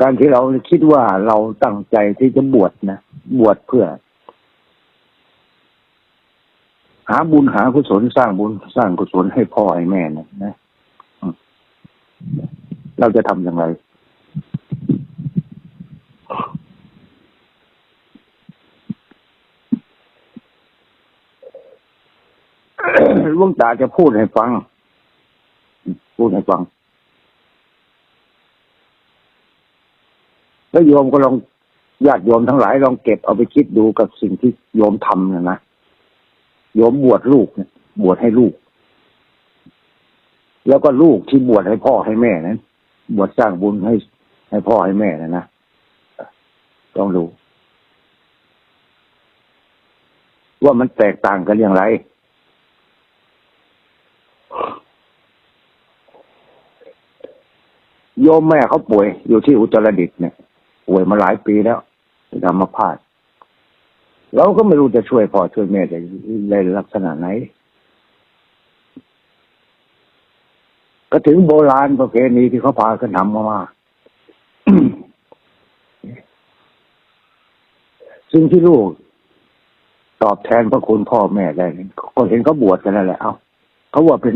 การที่เราคิดว่าเราตั้งใจที่จะบวชนะบวชเพื่อ หาบุญหากุศลสร้างบุญสร้างกุศลให้พ่อให้แม่นะนะเราจะทำอย่างไรหลวงตาจะพูดให้ฟัง พูดให้ฟัง แล้วโยมก็ลองญาติโยมทั้งหลายลองเก็บเอาไปคิดดูกับสิ่งที่โยมทำนะนะโยมบวชลูกเนี่ยบวชให้ลูก แล้วก็ลูกที่บวชให้พ่อให้แม่นั้น บวชสร้างบุญให้ให้พ่อให้แม่นะนะต้องดูว่ามันแตกต่างกันอย่างไรโยมแม่เขาป่วยอยู่ที่อุตรดิตถ์เนี่ย ป่วยมาหลายปีแล้วเป็นอัมพาตเราก็ไม่รู้จะช่วยพ่อช่วยแม่ได้ในลักษณะไหน ก็ถึงโบราณประเพณีที่เขาพากันทำมาว่าซึ่งที่ลูก ตอบแทนพระคุณพ่อแม่ได้ก็เห็นเขาบวชกันนั่นแหละ เอาเขาว่าเป็น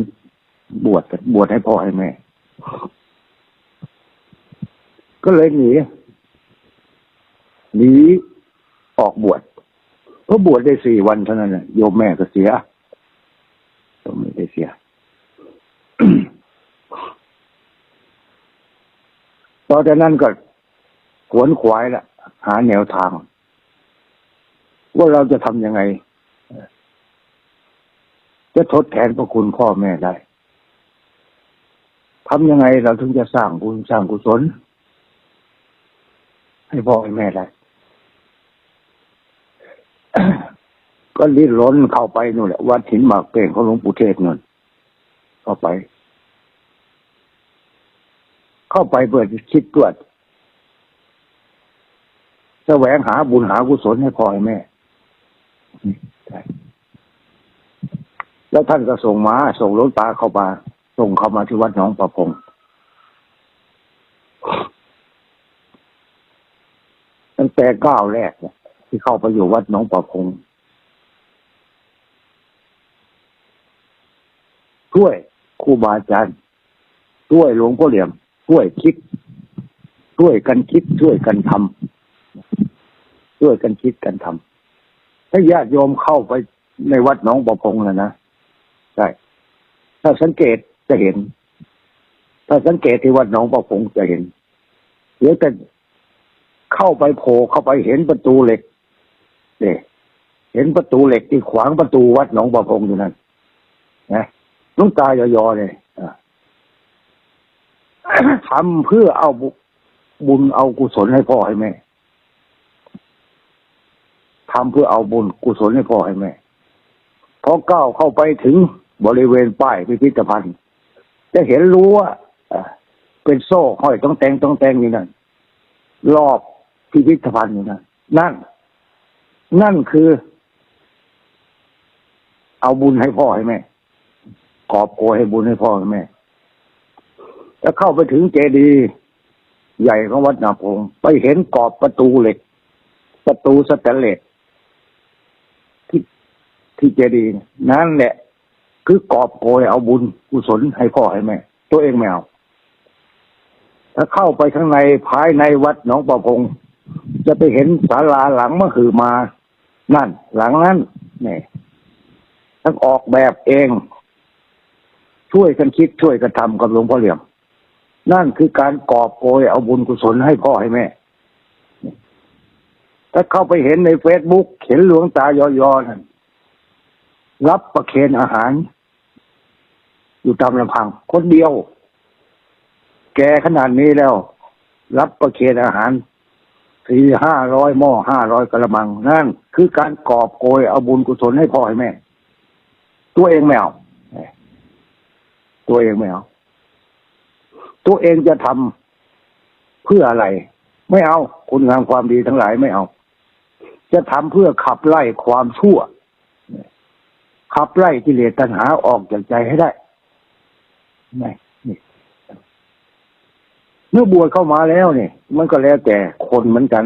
บวชบวชให้พ่อให้แม่ ก็เลยหนี หนีออกบวชเพราะบวชได้สี่วันเท่านั้นโยมแม่ก็เสียโยมไม่ได้เสีย ตอนจากนั้นก็ขวนขวายละหาแนวทาง ว่าเราจะทำยังไง จะทดแทนพระคุณพ่อแม่ได้ทำยังไงเราถึงจะสร้างบุญสร้างกุศลให้พ่อให้แม่ได้ ก็ลิ้นล้นเข้าไปนู่นแหละวัดหินหมากเป่งของหลวงปู่เทศนู่นเข้าไป เข้าไปเพื่อจะคิดตรวจแสวงหาบุญหากุศลให้พ่อให้แม่แล้วท่านก็ส่งมา ส่งหลวงตาเข้ามา ส่งเข้ามาที่วัดหนองประพงตั้งแต่ก้าวแรกเนี่ย ที่เข้าไปอยู่วัดหนองประพงช่วยครูบาอาจารย์ช่วยหลวงพ่อเหลี่ยมช่วยคิดช่วยกันคิดช่วยกันทำช่วยกันคิดกันทำถ้าญาติโยมเข้าไปในวัดหนองประพงนะนะใช่ถ้าสังเกตจะเห็น ถ้าสังเกตที่วัดหนองประพงจะเห็นเดี๋ยวแต่เข้าไปโผล่เข้าไปเห็นประตูเหล็ก เนี่ยเห็นประตูเหล็กที่ขวางประตูวัดหนองประพงอยู่นั่นนะลุงตายอๆเลยอะทำเพื่อเอาบุบุญเอากุศลให้พ่อให้แม่ทำเพื่อเอาบุญกุศลให้พ่อให้แม่พอก้าวเข้าไปถึงบริเวณป้ายพิพิธภัณฑ์ จะเห็นรู้ว่าเป็นโซ่ห้อยต้องแตงต้องแตงอยู่นั่นรอบพิพิธภัณฑ์อยู่นั่นนั่น นั่นคือ เอาบุญให้พ่อให้แม่กอบโกยให้บุญให้พ่อให้แม่ แล้วเข้าไปถึงเจดีย์ใหญ่ของวัดนาพงไปเห็นกรอบประตูเหล็ก ประตูสแตนเลสที่ที่เจดีย์นั่นแหละ คือกอบโกยเอาบุญกุศลให้พ่อให้แม่ ตัวเองไม่เอาถ้าเข้าไปข้างในภายในวัดหนองประพง จะไปเห็นศาลาหลังมะคือมา นั่น หลังนั้นนี่ทั้งออกแบบเอง ช่วยกันคิดช่วยกันทำกับหลวงพ่อเหลี่ยม นั่นคือการกอบโกยเอาบุญกุศลให้พ่อให้แม่ถ้าเข้าไปเห็นในเฟซบุ๊กเห็นหลวงตายอยอนั่นรับประเคนอาหาร อยู่ตามลำพัง คนเดียว แกขนาดนี้แล้ว รับประเคนอาหาร สี่ห้าร้อยหม้อห้าร้อยกระมังนั่น คือการกอบโกยเอาบุญกุศลให้พ่อให้แม่ ตัวเองไม่เอาตัวเองไม่เอาตัวเองจะทำเพื่ออะไร ไม่เอา คุณงามความดีทั้งหลายไม่เอา จะทำเพื่อขับไล่ความชั่ว ขับไล่กิเลสตัณหาออกจากใจให้ได้ไม่ เมื่อบวชเข้ามาแล้วเนี่ย มันก็แล้วแต่คนเหมือนกัน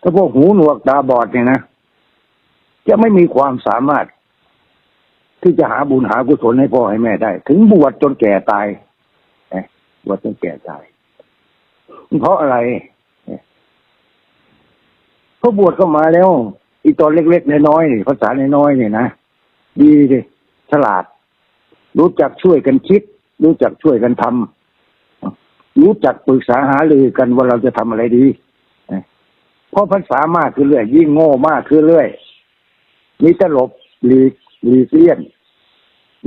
ถ้าพวกหูหนวกตาบอดเนี่ยนะจะไม่มีความสามารถ ที่จะหาบุญหากุศลให้พ่อให้แม่ได้ ถึงบวชจนแก่ตายบวชจนแก่ตายเพราะอะไรเพราะบวชเข้ามาแล้ว อีตอนเล็กๆน้อยๆภาษาน้อยๆเนี่ยนะดีดิฉลาด รู้จักช่วยกันคิด รู้จักช่วยกันทำรู้จักปรึกษาหารือกันว่าเราจะทำอะไรดีเพราะภาษามากขึ้นเรื่อยยิ่งโง่มากขึ้นเรื่อยมีตลบหลีกหลีกเลี่ยน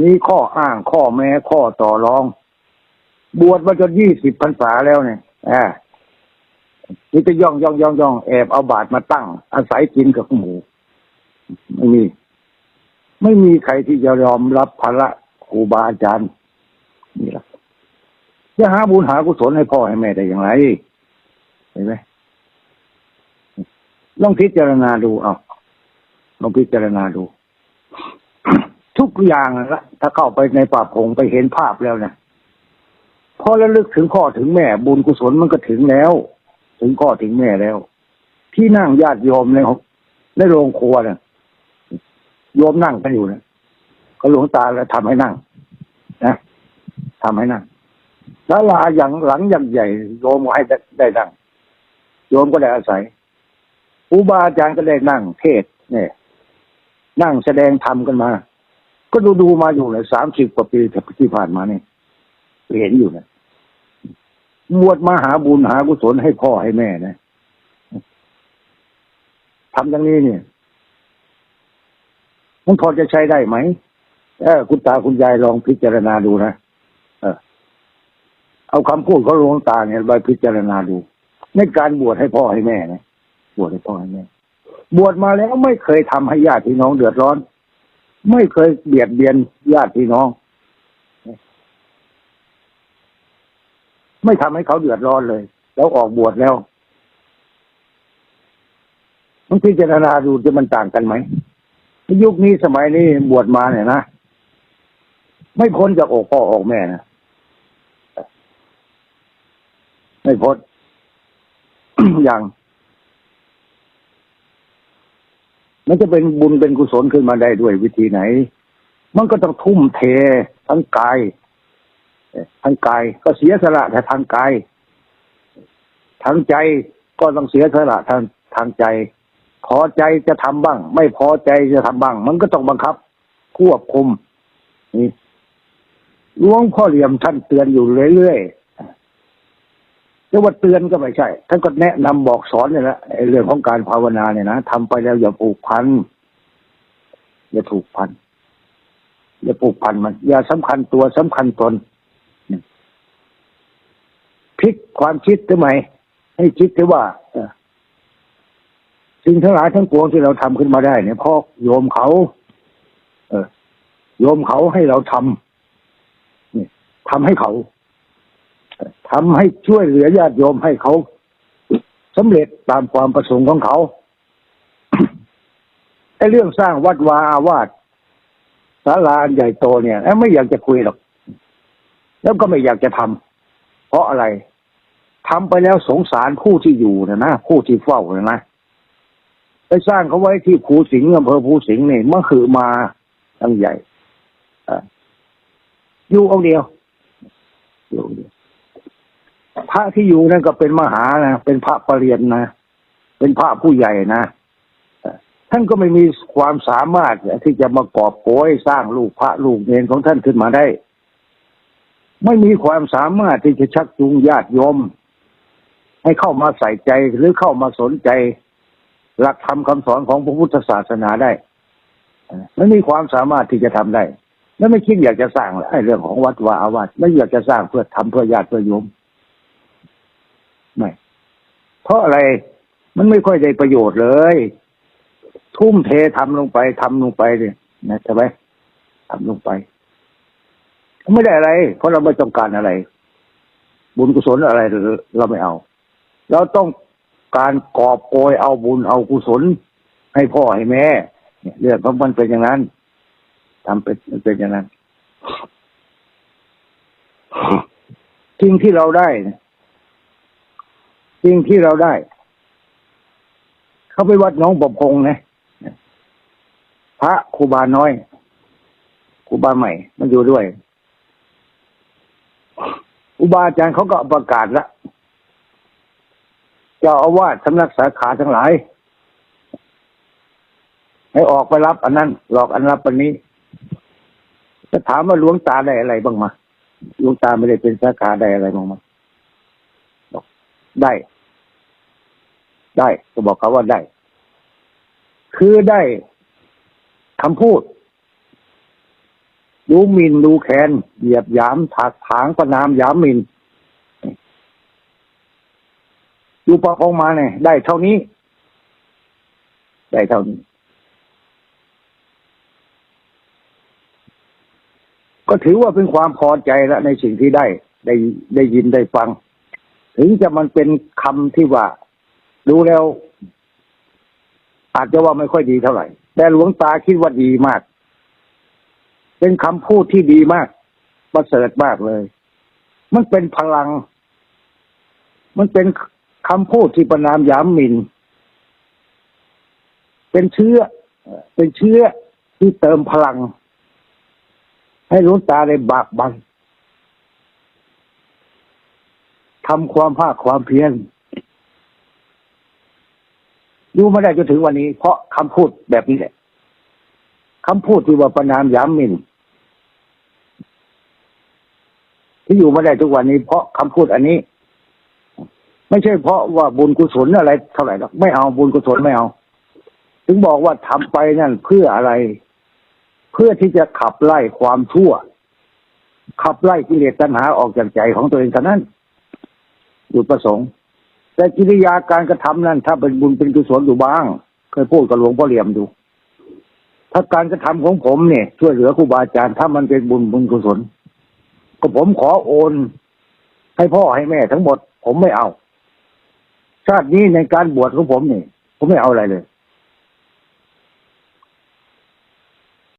มีข้ออ้างข้อแม้ข้อต่อรอง บวชมาจนยี่สิบพรรษาแล้วเนี่ยอ่านี่จะย่องย่องย่องย่องแอบเอาบาทมาตั้ง อาศัยกินกับหมูไม่มี ไม่มีใครที่จะยอมรับภาระครูบาอาจารย์นี่แหละ จะหาบุญหากุศลให้พ่อให้แม่ได้อย่างไรเห็นไหมลองพิจารณาดูเอาลองพิจารณาดู ทุกอย่างละถ้าเข้าไปในป่าพงไปเห็นภาพแล้วนะพอระลึกถึงพ่อถึงแม่ บุญกุศลมันก็ถึงแล้ว ถึงพ่อถึงแม่แล้ว ที่นั่งญาติโยมในในโรงครัวเนี่ยโยมนั่งกันอยู่นะก็หลวงตาแล้วทำให้นั่ง นะทำให้นั่ง ศาลาอย่างหลังอย่างใหญ่โยมก็ให้ได้ได้นั่งโยมก็ได้อาศัยครูบาอาจารย์ก็ได้นั่งเทศเนี่ย นั่งแสดงธรรมกันมา ก็ดูดูมาอยู่เลยสามสิบกว่าปีที่ผ่านมานี่เห็นอยู่นะบวชมาหาบุญหากุศลให้พ่อให้แม่นะทำอย่างนี้เนี่ยมันพอจะใช้ได้ไหมเออคุณตาคุณยายลองพิจารณาดูนะ เอาคำพูดของหลวงตาเนี่ยไปพิจารณาดู ในการบวชให้พ่อให้แม่นะบวชให้พ่อให้แม่ บวชมาแล้วไม่เคยทำให้ญาติพี่น้องเดือดร้อน ไม่เคยเบียดเบียนญาติพี่น้อง ไม่ทำให้เขาเดือดร้อนเลย แล้วออกบวชแล้วมันพิจารณาดูจะมันต่างกันไหมยุคนี้สมัยนี้บวชมาเนี่ยนะไม่พ้นจากอกพ่อออกแม่นะ ไม่พ้นอย่าง มันจะเป็นบุญเป็นกุศลขึ้นมาได้ด้วยวิธีไหน มันก็ต้องทุ่มเททั้งกายทั้งกาย ก็เสียสละแต่ทางกายทางใจก็ต้องเสียสละทางทางใจ พอใจจะทำบ้าง ไม่พอใจจะทำบ้าง มันก็ต้องบังคับ ควบคุมนี่หลวงพ่อเหลี่ยมท่านเตือนอยู่เรื่อยๆ แต่ว่าเตือนก็ไม่ใช่ ท่านก็แนะนำบอกสอนเนี่ยแหละเรื่องของการภาวนาเนี่ยนะทำไปแล้วอย่าผูกพันอย่าถูกพันอย่าผูกพันมัน อย่าสำคัญตัวสำคัญตนพลิกความคิดทำไมให้คิดถึงว่าสิ่งทั้งหลายทั้งปวงที่เราทำขึ้นมาได้ เนี่ยเพราะโยมเขา เออโยมเขาให้เราทำนี่ทำให้เขา ทำให้ช่วยเหลือญาติโยมให้เขาสำเร็จตามความประสงค์ของเขาไอ้เรื่องสร้างวัดวาอาวาสศาลาใหญ่โตเนี่ยเอ้ไม่อยากจะคุยหรอก แล้วก็ไม่อยากจะทำเพราะอะไรทำไปแล้วสงสารผู้ที่อยู่นะนะผู้ที่เฝ้านะนะไปสร้างเขาไว้ที่ภูสิงห์อำเภอภูสิงห์เนี่ยมันคือมาตั้งใหญ่อะอยู่องเดียวอยู่องเดียว พระที่อยู่นั่นก็เป็นมหานะเป็นพระปรริญญนะเป็นพระผู้ใหญ่นะท่านก็ไม่มีความสามารถที่จะมากอบโกยสร้างลูกพระลูกเนรของท่านขึ้นมาได้ ไม่มีความสามารถที่จะชักจูงญาติโยมให้เข้ามาใส่ใจหรือเข้ามาสนใจ หลักธรรมคำสอนของพระพุทธศาสนาได้ไม่มีความสามารถที่จะทำได้ แล้วไม่คิดอยากจะสร้างไอ้เรื่องของวัดวาอาวาสไม่อยากจะสร้างเพื่อทำเพื่อญาติเพื่อโยม ไม่เพราะอะไรมันไม่ค่อยได้ประโยชน์เลย ทุ่มเททำลงไปทำลงไปเนี่ยนะใช่ไหมทำลงไปไม่ได้อะไร เพราะเราไม่ต้องการอะไร บุญกุศลอะไรเราไม่เอา เราต้องการกอบโกยเอาบุญเอากุศล ให้พ่อให้แม่เนี่ยเรื่องของมันเป็นอย่างนั้นทำเป็นเป็นอย่างนั้นสิ่งที่เราได้เนี่ย สิ่งที่เราได้ เขาไปวัดน้องประพงนะพระครูบาน้อยครูบาใหม่ มันอยู่ด้วยครูบาอาจารย์เขาก็ประกาศละเจ้าอาวาสสำนักสาขาทั้งหลาย ให้ออกไปรับอันนั้นหลอกอันรับอันนี้จะถามว่าหลวงตาได้อะไรบ้างมาหลวงตาไม่ได้เป็นสาขาได้อะไรบ้างมา ได้ ได้ก็บอกเขาว่าได้ คือได้คำพูดดูหมินดูแคนเหยียบยามถักถางประนามยามมินดูประพงมาเนี่ย ได้เท่านี้ ได้เท่านี้ ก็ถือว่าเป็นความพอใจแล้วในสิ่งที่ได้ ได้ได้ยินได้ฟัง ถึงจะมันเป็นคำที่ว่าดูแล้ว อาจจะว่าไม่ค่อยดีเท่าไหร่ แต่หลวงตาคิดว่าดีมาก เป็นคำพูดที่ดีมากประเสริฐมากเลย มันเป็นพลัง มันเป็นคำพูดที่ประนามยามมิน เป็นเชื้อ เป็นเชื้อที่เติมพลัง ให้หลวงตาได้บากบัน ทำความภาคความเพียรอยู่มาได้จนถึงวันนี้ เพราะคำพูดแบบนี้แหละคำพูดที่ว่าประนามยามมินที่อยู่มาได้ทุกวันนี้ เพราะคำพูดอันนี้ ไม่ใช่เพราะว่าบุญกุศลอะไรเท่าไหร่หรอกไม่เอาบุญกุศลไม่เอา ถึงบอกว่าทำไปนั่นเพื่ออะไร เพื่อที่จะขับไล่ความชั่ว ขับไล่กิเลสตัณหาออกจากใจของตัวเองเท่านั้น จุดประสงค์ แต่กิริยาการกระทำนั้น ถ้าเป็นบุญเป็นกุศลอยู่บ้าง เคยพูดกับหลวงพ่อเหลี่ยมดู ถ้าการกระทำของผมเนี่ย ช่วยเหลือครูบาอาจารย์ถ้ามันเป็นบุญบุญกุศล ก็ผมขอโอน ให้พ่อให้แม่ทั้งหมด ผมไม่เอา ชาตินี้ในการบวชของผมเนี่ยผมไม่เอาอะไรเลย